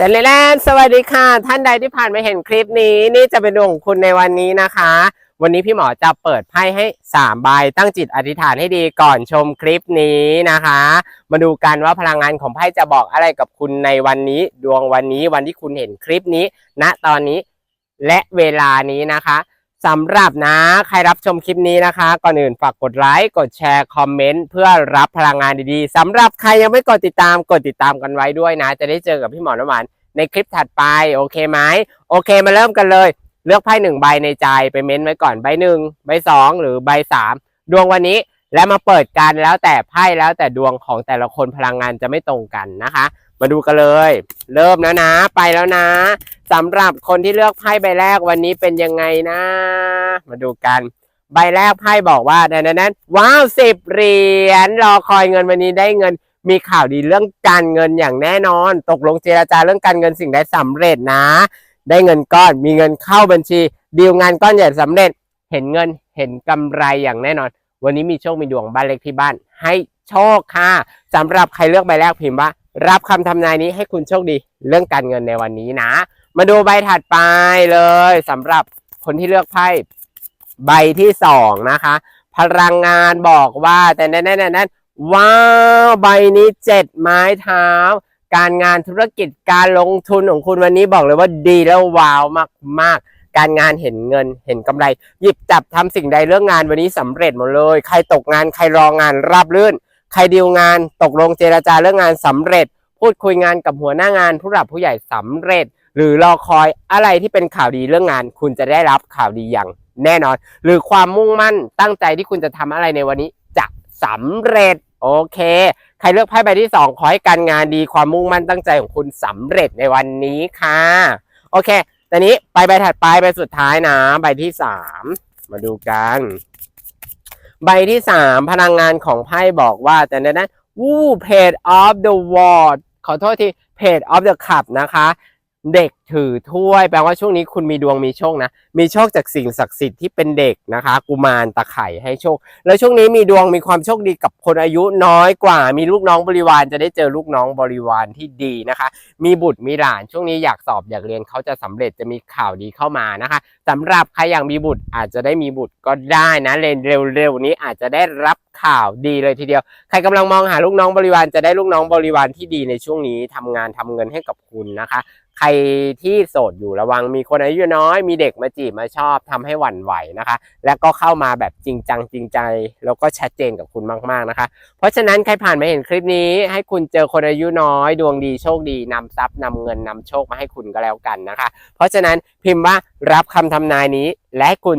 แต่เลแลนสวัสดีค่ะ ท่านใดที่ผ่านมาเห็นคลิปนี้ นี่จะเป็นดวงของคุณในวันนี้นะคะ วันนี้พี่หมอจะเปิดไพ่ให้3ใบตั้งจิตอธิษฐานให้ดีก่อนชมคลิปนี้นะคะ มาดูกันว่าพลังงานของไพ่จะบอกอะไรกับคุณในวันนี้ ดวงวันนี้วันที่คุณเห็นคลิปนี้ณตอนนี้และเวลานี้นะคะ สำหรับนะใครรับชมคลิปนี้นะคะ ก่อนอื่นฝากกดไลค์กดแชร์คอมเมนต์เพื่อรับพลังงานดีๆสำหรับใครยังไม่กดติดตามกดติดตามกันไว้ด้วยนะ จะได้เจอกับพี่หมอน้ำหวานในคลิปถัดไปโอเคไหมโอเคมาเริ่มกันเลย เลือกไพ่หนึ่งใบในใจไปเม้นไว้ก่อนใบหนึ่งใบสองหรือใบสามดวงวันนี้และมาเปิดกันแล้วแต่ไพ่แล้วแต่ดวงของแต่ละคนพลังงานจะไม่ตรงกันนะคะ มาดูกันเลย เริ่มแล้วนะ ไปแล้วนะสำหรับคนที่เลือกไพ่ใบแรกวันนี้เป็นยังไงนะ มาดูกัน ใบแรกไพ่บอกว่าดังนั้นว้าวสิบเหรียญรอคอยเงินวันนี้ได้เงิน มีข่าวดีเรื่องการเงินอย่างแน่นอน ตกลงเจราจาเรื่องการเงินสิ่งใดสำเร็จนะ ได้เงินก้อนมีเงินเข้าบัญชี ดีลงานก้อนใหญ่สำเร็จ เห็นเงินเห็นกำไรอย่างแน่นอน วันนี้มีโชคมีดวงบ้านเล็กที่บ้าน ให้โชคค่ะสำหรับใครเลือกใบแรกพิมพ์ว่า รับคำทำนายนี้ให้คุณโชคดีเรื่องการเงินในวันนี้นะ มาดูใบถัดไปเลยสำหรับคนที่เลือกไพ่ใบที่สองนะคะ พลังงานบอกว่าแต่แน่ๆๆๆว้าวใบนี้เจ็ดไม้เท้า การงานธุรกิจการลงทุนของคุณวันนี้บอกเลยว่าดีแล้วว้าวมากๆการงานเห็นเงินเห็นกำไร หยิบจับทำสิ่งใดเรื่องงานวันนี้สำเร็จหมดเลย ใครตกงานใครรองานราบรื่น ใครดีลงานตกลงเจรจาเรื่องงานสำเร็จ พูดคุยงานกับหัวหน้างาน ผู้หลักผู้ใหญ่สำเร็จ หรือรอคอยอะไรที่เป็นข่าวดีเรื่องงาน คุณจะได้รับข่าวดีอย่างแน่นอน หรือความมุ่งมั่นตั้งใจที่คุณจะทำอะไรในวันนี้จะสำเร็จโอเค ใครเลือกไพ่ใบที่สองขอให้การงานดีความมุ่งมั่นตั้งใจของคุณสำเร็จในวันนี้ค่ะ โอเคตอนนี้ไปใบถัดไปใบสุดท้ายนะ ใบที่สามมาดูกัน ใบที่สามพลังงานของไพ่บอกว่าแต่ในนั้นวู้เพจออฟเดอะวอร์ดขอโทษทีเพจ of the cup นะคะ เด็กถือถ้วย แปลว่าช่วงนี้คุณมีดวงมีโชคนะ มีโชคจากสิ่งศักดิ์สิทธิ์ที่เป็นเด็กนะคะ กุมารตะไคร่ให้โชค แล้วช่วงนี้มีดวงมีความโชคดีกับคนอายุน้อยกว่า มีลูกน้องบริวารจะได้เจอลูกน้องบริวารที่ดีนะคะ มีบุตรมีหลานช่วงนี้อยากสอบอยากเรียนเขาจะสำเร็จจะมีข่าวดีเข้ามานะคะสำหรับใครอยากมีบุตรอาจจะได้มีบุตรก็ได้นะเรนเร็วๆนี้อาจจะได้รับข่าวดีเลยทีเดียว ใครกำลังมองหาลูกน้องบริวารจะได้ลูกน้องบริวารที่ดีในช่วงนี้ทำงานทำเงินให้กับคุณนะคะ ใครที่โสดอยู่ระวังมีคนอายุน้อย มีเด็กมาจีบมาชอบทำให้หวั่นไหวนะคะ และก็เข้ามาแบบจริงจังจริงใจ แล้วก็ชัดเจนกับคุณมากๆนะคะ เพราะฉะนั้นใครผ่านมาเห็นคลิปนี้ ให้คุณเจอคนอายุน้อยดวงดีโชคดีนำทรัพย์นำเงินนำโชคมาให้คุณก็แล้วกันนะคะ เพราะฉะนั้นพิมพ์ว่ารับคำทำนายนี้และให้คุณ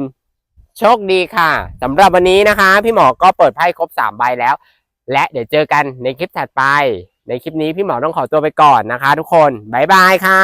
โชคดีค่ะสำหรับวันนี้นะคะ พี่หมอก็เปิดไพ่ครบ3ใบแล้ว และเดี๋ยวเจอกันในคลิปถัดไป ในคลิปนี้พี่หมอต้องขอตัวไปก่อนนะคะ ทุกคน บ๊ายบายค่ะ